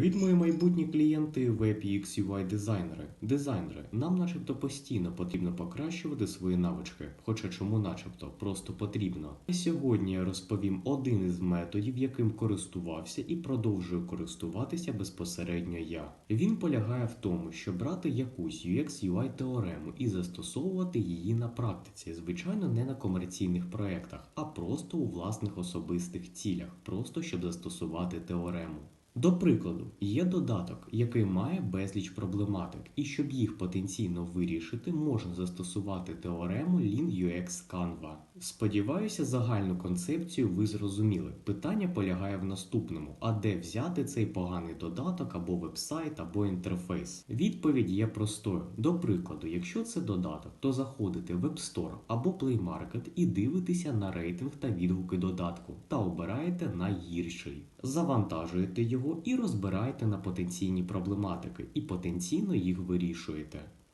Від мої майбутні клієнти WebUX UI дизайнери. Дизайнери, нам начебто постійно потрібно покращувати свої навички. Хоча чому начебто просто потрібно. І сьогодні я розповім один із методів, яким користувався і продовжую користуватися безпосередньо я. Він полягає в тому, щоб брати якусь UX UI теорему і застосовувати її на практиці, звичайно, не на комерційних проєктах, а просто у власних особистих цілях, просто щоб застосувати теорему. До прикладу, є додаток, який має безліч проблематик, і щоб їх потенційно вирішити, можна застосувати теорему LinUX Canva. Сподіваюся, загальну концепцію ви зрозуміли. Питання полягає в наступному: а де взяти цей поганий додаток або вебсайт, або інтерфейс? Відповідь є простою. До прикладу, якщо це додаток, то заходите в App Store або Play Market і дивитеся на рейтинг та відгуки додатку та обираєте найгірший. Завантажуєте його і розбираєте на потенційні проблематики, і потенційно їх вирішуєте.